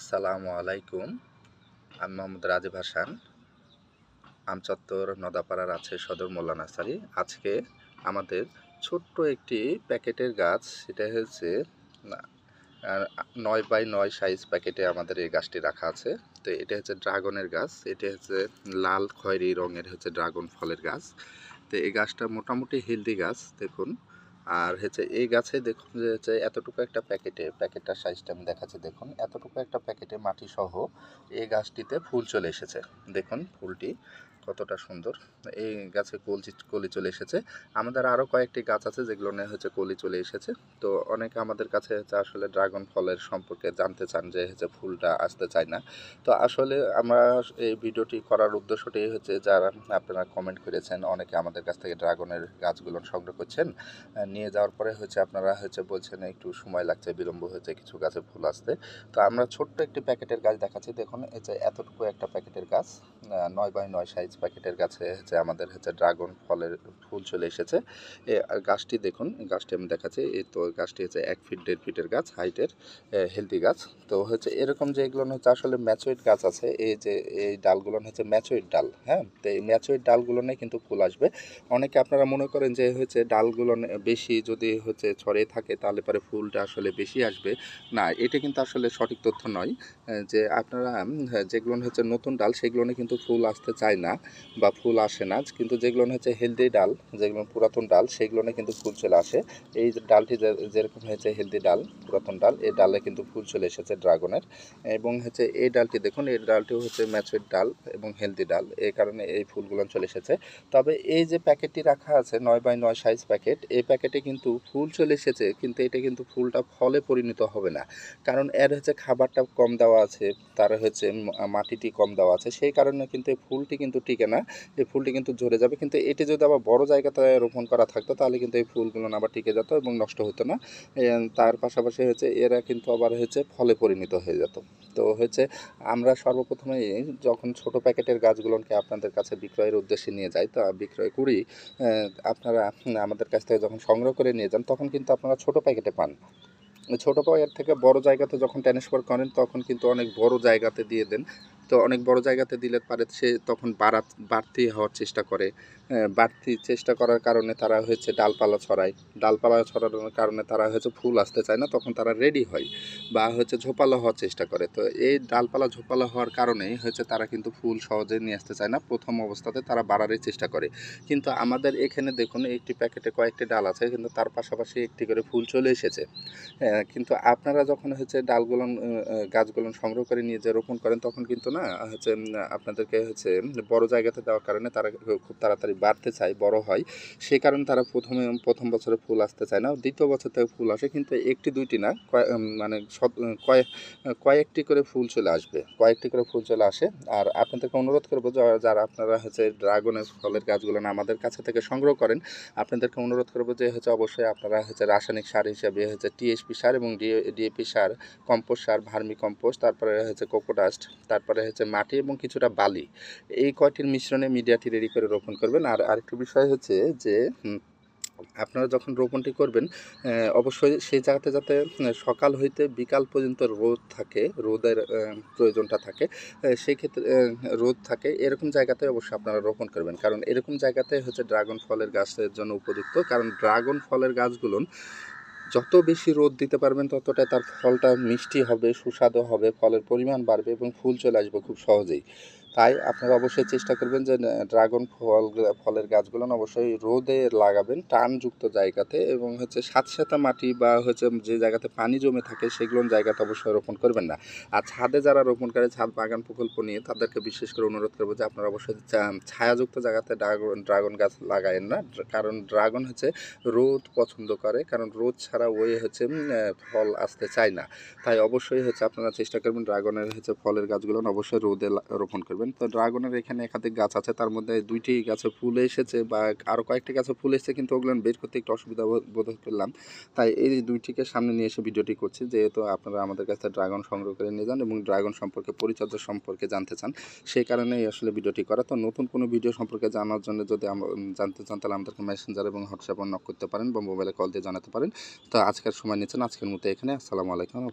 আসসালামু আলাইকুম। আমি মোহাম্মদ রাজীব হাসান। আমচত্বর নদাপাড়ার আছে সদর মোল্লা নার্সারি। আজকে আমাদের ছোট্ট একটি প্যাকেটের গাছ, সেটা হচ্ছে নয় বাই নয় সাইজ প্যাকেটে আমাদের এই গাছটি রাখা আছে। তো এটা হচ্ছে ড্রাগনের গাছ, এটা হচ্ছে লাল খয়েরি রঙের হচ্ছে ড্রাগন ফলের গাছ। তো এই গাছটা মোটামুটি হেলদি গাছ, দেখুন। আর হচ্ছে এই গাছে দেখুন যে হচ্ছে এতটুকু একটা প্যাকেটে, প্যাকেটটার সাইজটা আমি দেখাচ্ছি। দেখুন, এতটুকু একটা প্যাকেটে মাটি সহ এই গাছটিতে ফুল চলে এসেছে। দেখুন ফুলটি কতটা সুন্দর। এই গাছে কলচি, কলি চলে এসেছে। আমাদের আরও কয়েকটি গাছ আছে যেগুলো নিয়ে হচ্ছে কলি চলে এসেছে। তো অনেকে আমাদের কাছে হচ্ছে আসলে ড্রাগন ফলের সম্পর্কে জানতে চান যে হচ্ছে ফুলটা আসতে চায় না। তো আসলে আমরা এই ভিডিওটি করার উদ্দেশ্যটি হচ্ছে যারা আপনারা কমেন্ট করেছেন, অনেকে আমাদের কাছ থেকে ড্রাগনের গাছগুলো সংগ্রহ করছেন নিয়ে যাওয়ার পরে হচ্ছে আপনারা হচ্ছে বলছেন একটু সময় লাগছে, বিলম্ব হয়েছে কিছু গাছে ফুল আসতে। তো আমরা ছোট্ট একটি প্যাকেটের গাছ দেখাচ্ছি। দেখুন যে এতটুকু একটা প্যাকেটের গাছ নয় বাই নয় সাইজ প্যাকেটের গাছে হচ্ছে আমাদের হচ্ছে ড্রাগন ফলের ফুল চলে এসেছে। এ গাছটি দেখুন গাছটি আমি দেখাচ্ছি। এই তো গাছটি হচ্ছে এক ফিট দেড় ফিটের গাছ হাইটের হেলদি গাছ। তো হচ্ছে এরকম যে এগুলো হচ্ছে আসলে ম্যাচুইড গাছ আছে, এই যে এই ডালগুলো হচ্ছে ম্যাচুইড ডাল হ্যাঁ? তো এই ম্যাচুইড ডালগুলো কিন্তু ফুল আসবে। অনেকে আপনারা মনে করেন যে হচ্ছে ডালগুলো নে- বেশি যদি হচ্ছে ছড়িয়ে থাকে তাহলে পরে ফুলটা আসলে বেশি আসবে। না এটা কিন্তু আসলে সঠিক তথ্য নয় যে আপনারা হ্যাঁ, যেগুলো হচ্ছে নতুন ডাল সেগুলো কিন্তু ফুল আসতে চায় না বা ফুল আসে না। কিন্তু যেগুলো হচ্ছে হেলদি ডাল যেগুলো পুরাতন ডাল সেগুলো কিন্তু ফুল চলে আসে। এই ডালটি যেরকম হয়েছে হেলদি ডাল পুরাতন ডাল এই ডালে কিন্তু ফুল চলে এসেছে ড্রাগনের। এবং হচ্ছে এই ডালটি দেখুন এই ডালটি হচ্ছে ম্যাচুইড ডাল এবং হেলদি ডাল এই কারণে এই ফুলগুলো চলে এসেছে। তবে এই যে প্যাকেটটি রাখা আছে নয় বাই নয় সাইজ প্যাকেট এই প্যাকেটে কিন্তু ফুল চলে এসেছে, কিন্তু এটা কিন্তু ফুলটা ফলে পরিণত হবে না। কারণ এর হচ্ছে খাবারটা কম দেওয়া আছে, তার হচ্ছে মাটিটি কম দেওয়া আছে, সেই কারণে কিন্তু এই ফুলটি কিন্তু টিকে না, এই ফুলটি কিন্তু ঝরে যাবে। কিন্তু এটি যদি আবার বড় জায়গাতে রোপণ করা থাকতো, তাহলে কিন্তু এই ফুলগুলো আবার টিকে যেত এবং নষ্ট হতো না। তার পাশাপাশি হচ্ছে এরা কিন্তু আবার হচ্ছে ফলে পরিণত হয়ে যেত। তো হচ্ছে আমরা সর্বপ্রথমে যখন ছোট প্যাকেটের গাছগুলোকে আপনাদের কাছে বিক্রয়ের উদ্দেশ্যে নিয়ে যাই, তা বিক্রয় করি আপনারা আমাদের কাছ থেকে যখন করে নিয়ে যান, তখন কিন্তু আপনারা ছোট প্যাকেটে পান ছোট প্যাকেট থেকে বড় জায়গাতে যখন ট্রান্সফার করেন, তখন কিন্তু অনেক বড় জায়গাতে দিয়ে দেন। তো অনেক বড় জায়গাতে দিলে পারে সে তখন বাড়া বাড়তি হওয়ার চেষ্টা করে। বাড়তি চেষ্টা করার কারণে তারা হয়েছে ডালপালা ছড়ায়। ডালপালা ছড়ানোর কারণে তারা হয়েছে ফুল আসতে চায় না, তখন তারা রেডি হয় বা হচ্ছে ঝোপালো হওয়ার চেষ্টা করে। তো এই ডালপালা ঝোপালো হওয়ার কারণেই হচ্ছে তারা কিন্তু ফুল সহজে নিয়ে আসতে চায় না, প্রথম অবস্থাতে তারা বাড়ারই চেষ্টা করে। কিন্তু আমাদের এখানে দেখুন, একটি প্যাকেটে কয়েকটি ডাল আছে, কিন্তু তার পাশাপাশি একটি করে ফুল চলে এসেছে। কিন্তু আপনারা যখন হচ্ছে ডালগুলো গাছগুলো সংগ্রহ করে নিয়ে যে রোপণ করেন, তখন কিন্তু না হচ্ছে আপনাদেরকে হচ্ছে বড় জায়গাতে দেওয়ার কারণে তারা খুব তাড়াতাড়ি বাড়তে চায়, বড় হয়। সেই কারণে তারা প্রথমে প্রথম বছরে ফুল আসতে চায় না। দ্বিতীয় বছর থেকে ফুল আসে, কিন্তু একটি, দুইটি না মানে কয়েক কয়েকটি করে ফুল চলে আসবে। কয়েকটি করে ফুল চলে আসে। আর আপনাদেরকে অনুরোধ করব যারা আপনারা হচ্ছে ড্রাগনের ফলের গাছগুলো না আমাদের কাছে থেকে সংগ্রহ করেন, আপনাদেরকে অনুরোধ করব যে হচ্ছে অবশ্যই আপনারা হচ্ছে রাসায়নিক সার হিসেবে হচ্ছে টিএসপি সার এবং ডিএপি সার, কম্পোস্ট সার, ভার্মি কম্পোস্ট, তারপরে হচ্ছে কোকোডাস্ট, তারপরে হচ্ছে মাটি এবং কিছুটা বালি। এই কয়টির মিশ্রণে মিডিয়াটি রেডি করে রোপণ করবেন। আর আরেকটি বিষয় হচ্ছে যে আপনারা যখন রোপণটি করবেন অবশ্যই সেই জায়গাতে যাতে সকাল হইতে বিকাল পর্যন্ত রোদ থাকে, রোদের প্রয়োজনটা থাকে সেই ক্ষেত্রে রোদ থাকে, এরকম জায়গাতে অবশ্যই আপনারা রোপণ করবেন। কারণ এরকম জায়গাতে হচ্ছে ড্রাগন ফলের গাছের জন্য উপযুক্ত। কারণ ড্রাগন ফলের গাছগুলো যত বেশি রোদ দিতে পারবেন ততটা তার ফলটা মিষ্টি হবে, সুস্বাদু হবে, ফলের পরিমাণ বাড়বে এবং ফুল চলে আসবে খুব সহজেই। তাই আপনারা অবশ্যই চেষ্টা করবেন যে ড্রাগন ফল ফলের গাছগুলো অবশ্যই রোদে লাগাবেন টানযুক্ত জায়গাতে এবং হচ্ছে সাতসাতা মাটি বা হচ্ছে যে জায়গাতে পানি জমে থাকে সেগুলো জায়গাতে অবশ্যই রোপণ করবেন না। আর ছাদে যারা রোপণ করে ছাদ বাগান প্রকল্প নিয়ে তাদেরকে বিশেষ করে অনুরোধ করব যে, আপনারা অবশ্যই ছায়াযুক্ত জায়গাতে ড্রাগন ড্রাগন গাছ লাগায়েন না। কারণ ড্রাগন হচ্ছে রোদ পছন্দ করে, কারণ রোদ ছাড়া ওই হচ্ছে ফল আসতে চায় না। তাই অবশ্যই হচ্ছে আপনারা চেষ্টা করবেন ড্রাগনের হচ্ছে ফলের গাছগুলো অবশ্যই রোদে রোপণ করবেন। তো ড্রাগনের এখানে একাধিক গাছ আছে, তার মধ্যে দুইটি গাছে ফুল এসেছে বা আরও কয়েকটি গাছে ফুল এসেছে, কিন্তু ওগুলো বের করতে একটু অসুবিধা বোধ করলাম। তাই এই দুইটিকে সামনে নিয়ে এসে ভিডিওটি করছি, যেহেতু আপনারা আমাদের কাছে ড্রাগন সংগ্রহ করে নিয়ে যান এবং ড্রাগন সম্পর্কে, পরিচর্যা সম্পর্কে জানতে চান, সেই কারণেই আসলে ভিডিওটি করা। তো নতুন কোনো ভিডিও সম্পর্কে জানার জন্য যদি জানতে চান, তাহলে আমাদেরকে মেসেঞ্জার এবং হোয়াটসঅ্যাপ নক করতে পারেন বা মোবাইলে কল দিয়ে জানাতে পারেন। তো আজকের সময় নিচ্ছেন, আজকের মতো এখানে, আসসালামু আলাইকুম।